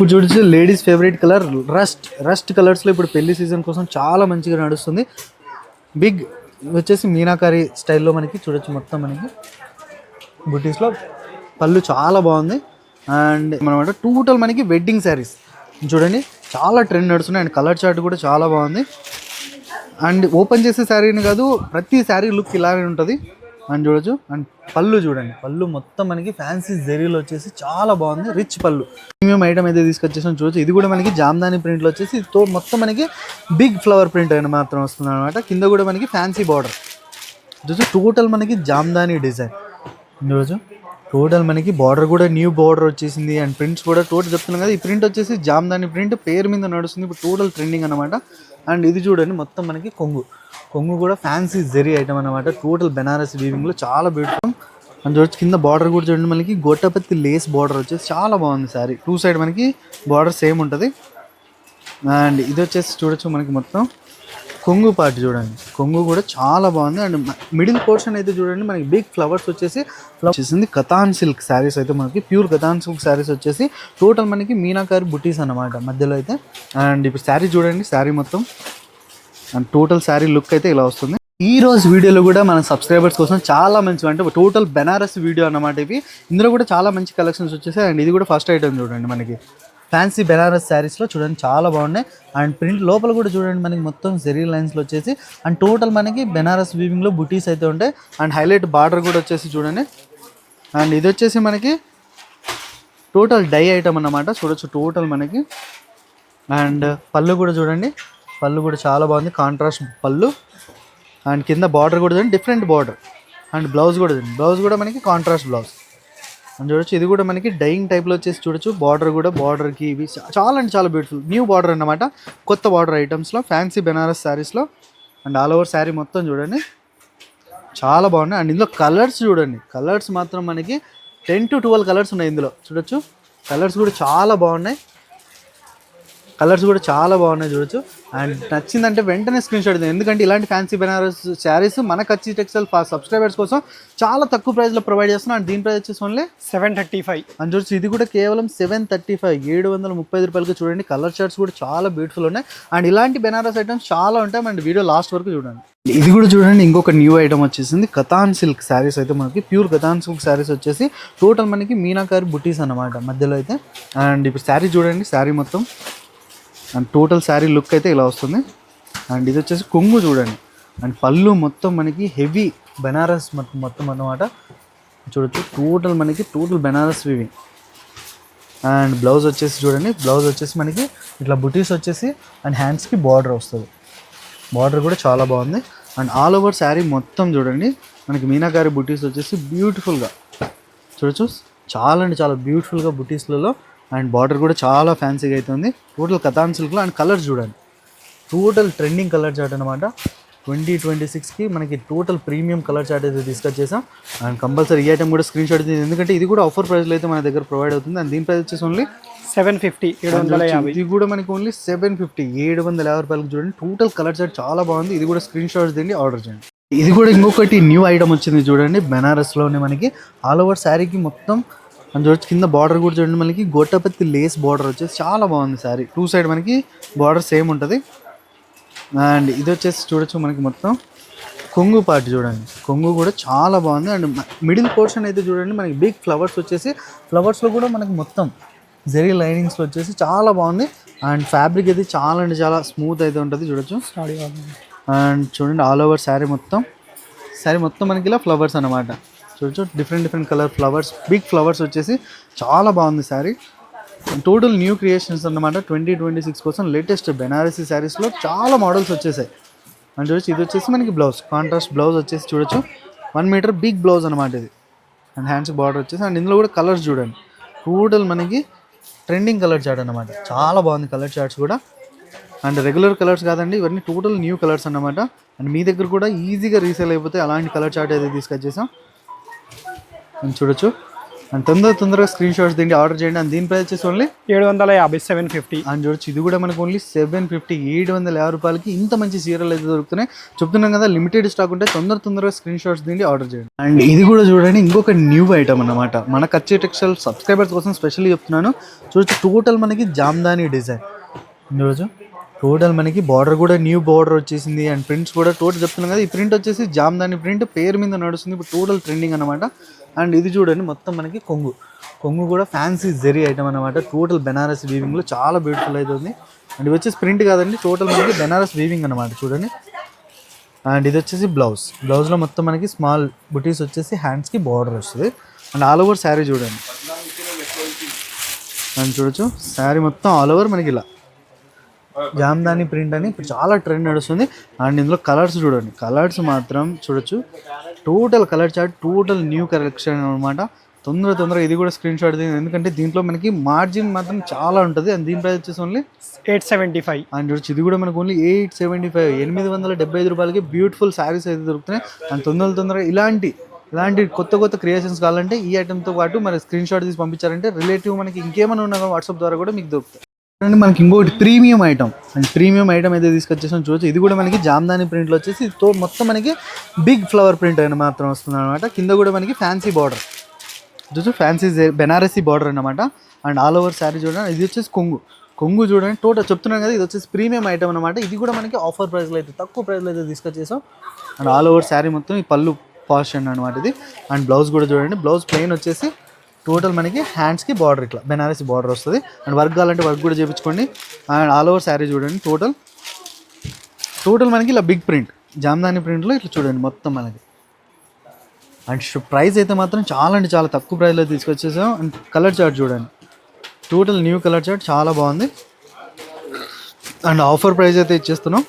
ఇప్పుడు చూడొచ్చు ladies favourite colour rust rust కలర్స్లో ఇప్పుడు పెళ్ళి సీజన్ కోసం చాలా మంచిగా నడుస్తుంది. బిగ్ వచ్చేసి మీనాకారి స్టైల్లో మనకి చూడొచ్చు మొత్తం మనకి. బుటీస్లో పళ్ళు చాలా బాగుంది. అండ్ మనమాట టోటల్ మనకి వెడ్డింగ్ శారీస్. చూడండి చాలా ట్రెండ్ నడుస్తున్నాయి. అండ్ కలర్ చార్ట్ కూడా చాలా బాగుంది. అండ్ ఓపెన్ చేసే శారీని కాదు ప్రతి శారీ లుక్ ఇలాగే ఉంటుంది. అని చూడొచ్చు. అండ్ పళ్ళు చూడండి. పళ్ళు మొత్తం మనకి ఫ్యాన్సీ జెరీలో వచ్చేసి చాలా బాగుంది. రిచ్ పళ్ళు. ప్రీమియం ఐటమ్ అయితే తీసుకొచ్చేసాం. చూడొచ్చు. ఇది కూడా మనకి జామ్దాని ప్రింట్లో వచ్చేసి తో మొత్తం మనకి బిగ్ ఫ్లవర్ ప్రింట్ అయిన మాత్రం వస్తుంది అనమాట కింద కూడా మనకి ఫ్యాన్సీ బార్డర్ చూసి టోటల్ మనకి జామ్దాని డిజైన్ చూడొచ్చు. టోటల్ మనకి బార్డర్ కూడా న్యూ బార్డర్ వచ్చేసింది. అండ్ ప్రింట్స్ కూడా టోటల్ చెప్తున్నాం కదా. ఈ ప్రింట్ వచ్చేసి జామ్దాని ప్రింట్ పేరు మీద నడుస్తుంది. ఇప్పుడు టోటల్ ట్రెండింగ్ అనమాట అండ్ ఇది చూడండి మొత్తం మనకి కొంగు. కొంగు కూడా ఫ్యాన్సీ జెరీ ఐటమ్ అనమాట టోటల్ బెనారస్ వీవింగ్లో చాలా బ్యూటిఫుల్ అండ్ చూడొచ్చు కింద బార్డర్ కూడా చూడండి మనకి గొట్టపత్తి లేస్ బార్డర్ వచ్చేసి చాలా బాగుంది సారీ టూ సైడ్ మనకి బార్డర్ సేమ్ ఉంటుంది. అండ్ ఇది వచ్చేసి చూడొచ్చు మనకి మొత్తం. కొంగు పార్ట్ చూడండి. కొంగు కూడా చాలా బాగుంది. అండ్ మిడిల్ పోర్షన్ అయితే చూడండి మనకి బిగ్ ఫ్లవర్స్ వచ్చేసి ఫ్లవర్స్ వచ్చేసింది. కథాన్ సిల్క్ శారీస్ అయితే మనకి ప్యూర్ కథాన్ సిల్క్ శారీస్ వచ్చేసి టోటల్ మనకి మీనాకారి బుటీస్ అన్నమాట మధ్యలో అయితే. అండ్ ఇప్పుడు శారీ చూడండి శారీ మొత్తం. అండ్ టోటల్ శారీ లుక్ అయితే ఇలా వస్తుంది. ఈ రోజు వీడియోలో కూడా మన సబ్స్క్రైబర్స్ కోసం చాలా మంచి అంటే టోటల్ బెనారస్ వీడియో అన్నమాట ఇవి. ఇందులో కూడా చాలా మంచి కలెక్షన్స్ వచ్చేసాయి. అండ్ ఇది కూడా ఫస్ట్ ఐటమ్ చూడండి మనకి. ఫ్యాన్సీ బెనారస్ శారీస్లో చూడండి చాలా బాగున్నాయి. అండ్ ప్రింట్ లోపల కూడా చూడండి మనకి మొత్తం జెరీ లైన్స్లో వచ్చేసి. అండ్ టోటల్ మనకి బెనారస్ వీవింగ్లో బుటీస్ అయితే ఉంటాయి. అండ్ హైలైట్ బార్డర్ కూడా వచ్చేసి చూడండి. అండ్ ఇది వచ్చేసి మనకి టోటల్ డై ఐటమ్ అన్నమాట. చూడొచ్చు టోటల్ మనకి. అండ్ పళ్ళు కూడా చూడండి. పళ్ళు కూడా చాలా బాగుంది. కాంట్రాస్ట్ పళ్ళు. అండ్ కింద బార్డర్ కూడా చూడండి డిఫరెంట్ బార్డర్ అండ్ బ్లౌజ్ కూడా చూడండి. బ్లౌజ్ కూడా మనకి కాంట్రాస్ట్ బ్లౌజ్ అని చూడొచ్చు. ఇది కూడా మనకి డైయింగ్ టైప్లో వచ్చేసి చూడొచ్చు. బార్డర్ కూడా బార్డర్కి ఇవి చాలా అంటే చాలా బ్యూటిఫుల్ న్యూ బార్డర్ అన్నమాట. కొత్త బార్డర్ ఐటమ్స్లో ఫ్యాన్సీ బెనారస్ శారీస్లో అండ్ ఆల్ ఓవర్ శారీ మొత్తం చూడండి. చాలా బాగున్నాయి. అండ్ ఇందులో కలర్స్ చూడండి. కలర్స్ మాత్రం మనకి టెన్ టు ట్వెల్వ్ కలర్స్ ఉన్నాయి ఇందులో. చూడొచ్చు. కలర్స్ కూడా చాలా బాగున్నాయి. కలర్స్ కూడా చాలా బాగున్నాయి చూడొచ్చు. అండ్ నచ్చిందంటే వెంటనే స్క్రీన్ షాట్. ఎందుకంటే ఇలాంటి ఫ్యాన్సీ బెనారస్ శారీస్ మన కచ్చి టెక్స్టైల్ సబ్స్క్రైబర్స్ కోసం చాలా తక్కువ ప్రైస్లో ప్రొవైడ్ చేస్తున్నాం. అండ్ దీని ప్రైస్ వచ్చేసి ఓన్లీ సెవెన్ థర్టీ ఫైవ్ అని చూడొచ్చు ఇది కూడా కేవలం సెవెన్ థర్టీ ఫైవ్ ఏడు వందల ముప్పై రూపాయలకి చూడండి. కలర్ చార్ట్స్ కూడా చాలా బ్యూటిఫుల్ ఉన్నాయి. అండ్ ఇలాంటి బెనారస్ ఐటమ్స్ చాలా ఉంటాయి. అండ్ వీడియో లాస్ట్ వరకు చూడండి. ఇది కూడా చూడండి. ఇంకొక న్యూ ఐటమ్ వచ్చేసింది. కథాన్ సిల్క్ శారీస్ అయితే మనకి ప్యూర్ కథాన్ సిల్క్ శారీస్ వచ్చేసి టోటల్ మనకి మీనాకారి బుటీస్ అన్నమాట. మధ్యలో అయితే. అండ్ ఇప్పుడు శారీ చూడండి. శారీ మొత్తం అండ్ టోటల్ శారీ లుక్ అయితే ఇలా వస్తుంది. అండ్ ఇది వచ్చేసి కొంగు చూడండి. అండ్ పళ్ళు మొత్తం మనకి హెవీ బెనారస్ మొత్తం మొత్తం అన్నమాట. చూడొచ్చు. టోటల్ మనకి total Banaras weaving and blouse వచ్చేసి చూడండి. బ్లౌజ్ వచ్చేసి మనకి ఇట్లా బుటీస్ వచ్చేసి అండ్ హ్యాండ్స్కి బార్డర్ వస్తుంది. బార్డర్ కూడా చాలా బాగుంది. అండ్ ఆల్ ఓవర్ శారీ మొత్తం చూడండి. మనకి మీనాకారి బుటీస్ వచ్చేసి బ్యూటిఫుల్గా చూడొచ్చు. చాలా అంటే చాలా బ్యూటిఫుల్గా బుటీస్లలో అండ్ బార్డర్ కూడా చాలా ఫ్యాన్సీగా అవుతుంది టోటల్ కథాన్ సిల్క్లో అండ్ కలర్స్ చూడండి. టోటల్ ట్రెండింగ్ కలర్ చార్ట్ అనమాట ట్వంటీ ట్వంటీ సిక్స్కి మనకి టోటల్ ప్రీమియం కలర్ చార్ట్ అయితే తీసుకొచ్చేసాం అండ్ కంపల్సరీ ఈ ఐటమ్ కూడా స్క్రీన్ షాట్. ఎందుకంటే ఇది కూడా ఆఫర్ ప్రైస్లో అయితే మన దగ్గర ప్రొవైడ్ అవుతుంది. అండ్ దీని ప్రైస్ వచ్చేసి ఓన్లీ సెవెన్ ఫిఫ్టీ ఏడు వందల యాభై. ఇది కూడా మనకి ఓన్లీ సెవెన్ ఫిఫ్టీ ఏడు వందల యాభై రూపాయలకి చూడండి. టోటల్ కలర్ చార్ట్ చాలా బాగుంది. ఇది కూడా స్క్రీన్ షాట్స్ తిండి ఆర్డర్ చేయండి. ఇది కూడా ఇంకొకటి న్యూ ఐటమ్ వచ్చింది చూడండి. బెనారస్లోనే మనకి. ఆల్ ఓవర్ శారీకి మొత్తం అని చూడొచ్చు కింద బార్డర్ కూడా చూడండి మనకి. గొట్టపత్తి లేస్ బార్డర్ వచ్చేసి చాలా బాగుంది శారీ టూ సైడ్ మనకి బార్డర్ సేమ్ ఉంటుంది. అండ్ ఇది వచ్చేసి చూడొచ్చు మనకి మొత్తం. కొంగు పార్ట్ చూడండి. కొంగు కూడా చాలా బాగుంది. అండ్ మిడిల్ పోర్షన్ అయితే చూడండి మనకి బిగ్ ఫ్లవర్స్ వచ్చేసి ఫ్లవర్స్లో కూడా మనకి మొత్తం జెరీ లైనింగ్స్లో వచ్చేసి చాలా బాగుంది. అండ్ ఫ్యాబ్రిక్ అయితే చాలా అంటే చాలా స్మూత్ అయితే ఉంటుంది. చూడొచ్చు. సారీ అండ్ చూడండి ఆల్ ఓవర్ శారీ మొత్తం. శారీ మొత్తం మనకి ఇలా ఫ్లవర్స్ అనమాట చూడొచ్చు. Different different colour flowers big flowers వచ్చేసి చాలా బాగుంది శారీ. టోటల్ న్యూ క్రియేషన్స్ అన్నమాట ట్వంటీ ట్వంటీ సిక్స్ కోసం లేటెస్ట్ బెనారసీ శారీస్లో చాలా మోడల్స్ వచ్చేసాయి. అండ్ చూడొచ్చు ఇది వచ్చేసి మనకి బ్లౌజ్ కాంట్రాస్ట్ బ్లౌజ్ వచ్చేసి చూడొచ్చు. వన్ మీటర్ బిగ్ బ్లౌజ్ అనమాట ఇది. అండ్ హ్యాండ్స్ బార్డర్ వచ్చేసి అండ్ ఇందులో కూడా కలర్స్ చూడండి. టోటల్ మనకి ట్రెండింగ్ కలర్ చార్ట్ అనమాట చాలా బాగుంది కలర్ చార్ట్స్ కూడా. అండ్ రెగ్యులర్ కలర్స్ కాదండి ఇవన్నీ టోటల్ న్యూ కలర్స్ అన్నమాట. అండ్ మీ దగ్గర కూడా ఈజీగా రీసేల్ అయిపోతే అలాంటి కలర్ చార్ట్ అయితే తీసుకొచ్చేసాం అండ్ చూడొచ్చు. అండ్ తొందర తొందరగా స్క్రీన్ షాట్స్ దీన్ని ఆర్డర్ చేయండి. అండ్ దీని ప్రైస్ వచ్చేసి ఓన్లీ ఏడు వందల యాభై సెవెన్ ఫిఫ్టీ అని చూడొచ్చు ఇది కూడా మనకు ఓన్లీ సెవెన్ ఫిఫ్టీ ఏడు వందల యాభై రూపాయలకి ఇంత మంచి చీరలు అయితే దొరుకుతున్నాయి. చెప్తున్నాం కదా లిమిటెడ్ స్టాక్ ఉంటే తొందర తొందరగా స్క్రీన్ షాట్స్ దీన్ని ఆర్డర్ చేయండి. అండ్ ఇది కూడా చూడండి ఇంకొక న్యూ ఐటమ్ అన్నమాట. మన కచ్చే టెక్స్టైల్ సబ్స్క్రైబర్స్ కోసం స్పెషల్లీ చెప్తున్నాను. చూడొచ్చు టోటల్ మనకి జామ్దాని డిజైన్ చూడొచ్చు. టోటల్ మనకి బార్డర్ కూడా న్యూ బార్డర్ వచ్చేసింది అండ్ ప్రింట్స్ కూడా టోటల్ చెప్తున్నాం కదా ఈ ప్రింట్ వచ్చేసి జామ్దాని ప్రింట్ పేరు మీద నడుస్తుంది. ఇప్పుడు టోటల్ ట్రెండింగ్ అనమాట అండ్ ఇది చూడండి మొత్తం మనకి కొంగు. కొంగు కూడా ఫ్యాన్సీ జెరీ ఐటమ్ అనమాట టోటల్ బెనారస్ వీవింగ్లో చాలా బ్యూటిఫుల్ అవుతుంది అండ్ ఇది వచ్చేసి ప్రింట్ కాదండి టోటల్ మనకి బెనారస్ వీవింగ్ అనమాట చూడండి. అండ్ ఇది వచ్చేసి బ్లౌజ్ బ్లౌజ్లో మొత్తం మనకి స్మాల్ బుటీస్ వచ్చేసి హ్యాండ్స్కి బార్డర్ వస్తుంది. అండ్ ఆల్ ఓవర్ శారీ చూడండి. అండ్ చూడొచ్చు శారీ మొత్తం ఆల్ ఓవర్ మనకి ఇలా. జామ్దాని ప్రింట్ అని ఇప్పుడు చాలా ట్రెండ్ నడుస్తుంది. అండ్ ఇందులో కలర్స్ చూడండి. కలర్స్ మాత్రం చూడొచ్చు. Total colour chart total new collection అనమాట తొందర తొందరగా ఇది కూడా స్క్రీన్ షాట్ ఎందుకంటే దీంట్లో మనకి మార్జిన్ మాత్రం చాలా ఉంటుంది. అండ్ దీని ప్రైస్ వచ్చేసి only eight seventy five. And చూడొచ్చు ఇది కూడా మనకు ఓన్లీ ఎయిట్ సెవెంటీ ఫైవ్. ఎనిమిది వందల డెబ్బై ఐదు రూపాయలకి బ్యూటిఫుల్ శారీస్ అయితే దొరుకుతున్నాయి. అండ్ తొందర తొందరగా ఇలాంటి ఇలాంటి కొత్త కొత్త క్రియేషన్స్ కావాలంటే ఈ ఐటమ్తో పాటు మరి స్క్రీన్ షాట్ తీసి పంపించారంటే రిలేటివ్ మనకి ఇంకేమైనా ఉన్నా వాట్సాప్ ద్వారా కూడా మీకు దొరుకుతాయి. అండ్ మనకి ఇంకొకటి premium item. And premium item అయితే తీసుకొచ్చేసాం చూడొచ్చు. ఇది కూడా మనకి జామ్దాని ప్రింట్లో వచ్చేసి తో మొత్తం మనకి బిగ్ ఫ్లవర్ ప్రింట్ అయిన మాత్రం వస్తుంది అనమాట కింద కూడా మనకి ఫ్యాన్సీ బార్డర్. చూసి ఫ్యాన్సీ బెనారసీ బార్డర్ అనమాట అండ్ ఆల్ ఓవర్ శారీ చూడండి. ఇది వచ్చేసి కొంగు. కొంగు చూడండి. టోటల్ చెప్తున్నాను కదా ఇది వచ్చేసి ప్రీమియం ఐటమ్ అనమాట ఇది కూడా మనకి ఆఫర్ ప్రైస్లో అయితే తక్కువ ప్రైస్లో అయితే తీసుకొచ్చేసాం. అండ్ ఆల్ ఓవర్ శారీ మొత్తం ఈ పళ్ళు పార్షన్ అనమాట ఇది. అండ్ బ్లౌజ్ కూడా చూడండి. బ్లౌజ్ ప్లెయిన్ వచ్చేసి టోటల్ మనకి హ్యాండ్స్కి బార్డర్ ఇట్లా. బెనారసీ బార్డర్ వస్తుంది. అండ్ వర్క్ కావాలంటే వర్క్ కూడా చేయించుకోండి అండ్ ఆల్ ఓవర్ శారీ చూడండి. టోటల్ టోటల్ మనకి ఇలా బిగ్ ప్రింట్ జామ్దాని ప్రింట్లో ఇట్లా చూడండి మొత్తం మనకి. అండ్ ప్రైస్ అయితే మాత్రం చాలా అంటే చాలా తక్కువ ప్రైస్లో తీసుకొచ్చేసాం. అండ్ కలర్ చార్ట్ చూడండి. టోటల్ న్యూ కలర్ చార్ట్ చాలా బాగుంది. అండ్ ఆఫర్ ప్రైస్ అయితే ఇచ్చేస్తున్నాం.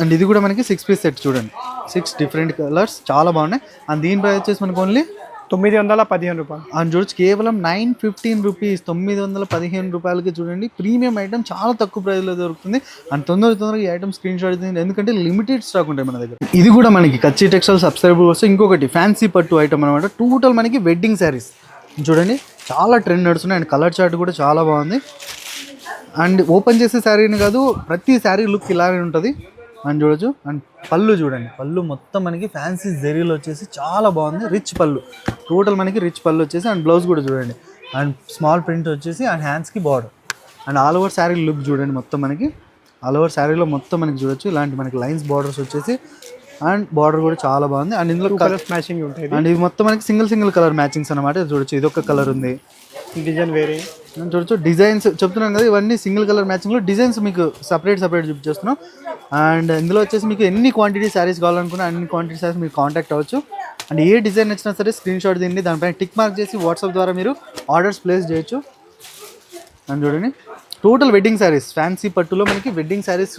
అండ్ ఇది కూడా మనకి సిక్స్ పీస్ సెట్ చూడండి. సిక్స్ డిఫరెంట్ కలర్స్ చాలా బాగున్నాయి. అండ్ దీని ప్రైస్ వచ్చేసి మనకు ఓన్లీ తొమ్మిది వందల పదిహేను రూపాయలు. అండ్ చూడొచ్చు కేవలం నైన్ ఫిఫ్టీన్ రూపీస్ తొమ్మిది వందల పదిహేను రూపాయలకి చూడండి. ప్రీమియం ఐటమ్ చాలా తక్కువ ప్రైస్లో దొరుకుతుంది. అండ్ తొందర తొందరగా ఈ ఐటమ్ స్క్రీన్ షాట్ అవుతుంది ఎందుకంటే లిమిటెడ్ స్టాక్ ఉంటాయి మన దగ్గర. ఇది కూడా మనకి కచ్చి టెక్స్టైల్ సబ్స్క్రైబర్ వస్తే ఇంకొకటి ఫ్యాన్సీ పట్టు ఐటమ్ అనమాట టోటల్ మనకి వెడ్డింగ్ శారీస్ చూడండి చాలా ట్రెండ్ నడుస్తున్నాయి. అండ్ కలర్ చార్ట్ కూడా చాలా బాగుంది. అండ్ ఓపెన్ చేసే శారీని కాదు ప్రతి శారీ లుక్ ఇలానే ఉంటుంది. అని చూడొచ్చు. అండ్ పళ్ళు చూడండి. పళ్ళు మొత్తం మనకి ఫ్యాన్సీ జెరీలో వచ్చేసి చాలా బాగుంది. రిచ్ పళ్ళు. టోటల్ మనకి రిచ్ పళ్ళు వచ్చేసి అండ్ బ్లౌజ్ కూడా చూడండి. అండ్ స్మాల్ ప్రింట్ వచ్చేసి అండ్ హ్యాండ్స్కి border and all over saree look చూడండి మొత్తం మనకి. ఆల్ ఓవర్ శారీలో మొత్తం మనకి చూడొచ్చు. ఇలాంటి మనకి లైన్స్ బార్డర్స్ వచ్చేసి అండ్ బార్డర్ కూడా చాలా బాగుంది. అండ్ ఇందులో కలర్ కలర్స్ మ్యాచింగ్ ఉంటాయి. అండ్ ఇది మొత్తం మనకి సింగిల్ సింగిల్ కలర్ మ్యాచింగ్స్ అనమాట చూడొచ్చు. ఇది ఒక కలర్ ఉంది డిజైన్ వేరే. నేను చూడొచ్చు. డిజైన్స్ చెప్తున్నాను కదా ఇవన్నీ సింగిల్ కలర్ మ్యాచింగ్లో డిజైన్స్ మీకు సపరేట్ సపరేట్ చూపించేస్తున్నాం అండ్ ఇందులో వచ్చేసి మీకు ఎన్ని క్వాంటిటీ శారీస్ కావాలనుకున్నా అన్ని క్వాంటిటీ శారీస్ మీరు కాంటాక్ట్ అవ్వచ్చు. అండ్ ఏ డిజైన్ నచ్చినా సరే స్క్రీన్ షాట్ తీయండి దానిపైన టిక్ మార్క్ చేసి వాట్సాప్ ద్వారా మీరు ఆర్డర్స్ ప్లేస్ చేయొచ్చు. అని చూడండి. టోటల్ వెడ్డింగ్ శారీస్ ఫ్యాన్సీ పట్టులో మనకి వెడ్డింగ్ శారీస్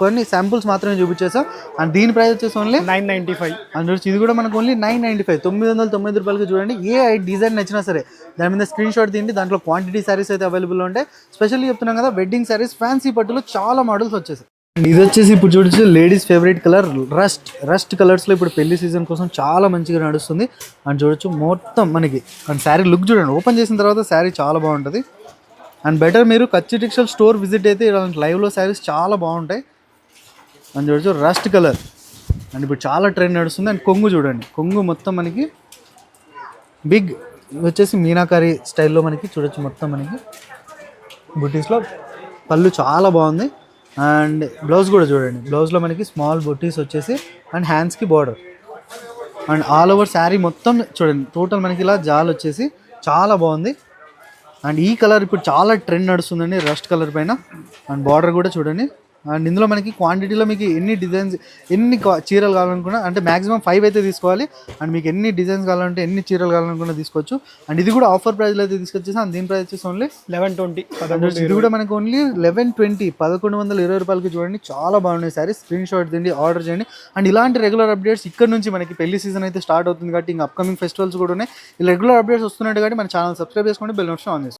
కొన్ని శాంపుల్స్ మాత్రమే చూపించేసాం. అండ్ దీని ప్రైస్ వచ్చేసి only nine ninety five. And చూడొచ్చు ఇది కూడా మనకు ఓన్లీ నైన్ నైంటీ ఫైవ్. తొమ్మిది వందల తొమ్మిది రూపాయలకి చూడండి. ఏ డిజైన్ నచ్చినా సరే దాని మీద స్క్రీన్ షాట్ తీయండి దాంట్లో క్వాంటిటీ శారీస్ అయితే అవైలబుల్ ఉంటాయి స్పెషల్లీ చెప్తున్నాం కదా వెడ్డింగ్ శారీస్ ఫ్యాన్సీ పట్టులో చాలా మోడల్స్ వచ్చేసాయి. ఇది వచ్చేసి ఇప్పుడు చూడొచ్చు ladies favourite colour rust rust కలర్స్లో ఇప్పుడు పెళ్ళి సీజన్ కోసం చాలా మంచిగా నడుస్తుంది. అండ్ చూడొచ్చు మొత్తం మనకి అండ్ శారీ లుక్ చూడండి ఓపెన్ చేసిన తర్వాత శారీ చాలా బాగుంటుంది. అండ్ బెటర్ మీరు కచ్చి టెక్స్టైల్ స్టోర్ విజిట్ అయితే ఇలాంటి లైవ్లో శారీస్ చాలా బాగుంటాయి. అండ్ చూడొచ్చు రస్ట్ కలర్ అండ్ ఇప్పుడు చాలా ట్రెండ్ నడుస్తుంది. అండ్ కొంగు చూడండి కొంగు మొత్తం మనకి బిగ్ వచ్చేసి మీనాకారి స్టైల్లో మనకి చూడొచ్చు మొత్తం మనకి. బుటీస్లో పళ్ళు చాలా బాగుంది. అండ్ బ్లౌజ్ కూడా చూడండి. బ్లౌజ్లో మనకి స్మాల్ బొట్టీస్ వచ్చేసి అండ్ హ్యాండ్స్కి border and all over saree మొత్తం చూడండి. టోటల్ మనకి ఇలా జాల్ వచ్చేసి చాలా బాగుంది. అండ్ ఈ కలర్ ఇప్పుడు చాలా ట్రెండ్ నడుస్తుందండి. రస్ట్ కలర్ పైన. అండ్ బార్డర్ కూడా చూడండి. అండ్ ఇందులో మనకి క్వాంటిటీలో మీకు ఎన్ని డిజైన్స్ ఎన్ని చీరలు కావాలనుకున్నా అంటే మాక్సిమం ఫైవ్ అయితే తీసుకోవాలి. అండ్ మీకు ఎన్ని డిజైన్స్ కావాలంటే ఎన్ని చీరలు కావాలనుకున్నా తీసుకోవచ్చు. అండ్ ఇది కూడా ఆఫర్ ప్రైస్లో అయితే తీసుకొచ్చేసి అండ్ దీని ప్రైస్ వచ్చేసి ఓన్లీ లెవెన్ ట్వంటీ ఇది కూడా మనకు ఓన్లీ లెవెన్ ట్వంటీ పదకొండు వందల ఇరవై రూపాయలకి చూడండి చాలా బాగున్నాయి సారీ స్క్రీన్ షాట్ తిండి ఆర్డర్ చేయండి. అండ్ ఇలాంటి రెగ్యులర్ అప్డేట్స్ ఇక్కడ నుంచి మనకి పెళ్ళి సీజన్ అయితే స్టార్ట్ అవుతుంది కాబట్టి ఇంకా అప్కమింగ్ ఫెస్టివల్స్ కూడా ఉన్నాయి. ఈ రెగ్యులర్ అప్డేట్స్ వస్తున్నట్టు కాబట్టి మన ఛానల్ సబ్స్క్రైబ్ చేసుకోండి బెల్ నోట్స్ ఆన్ చేసుకోండి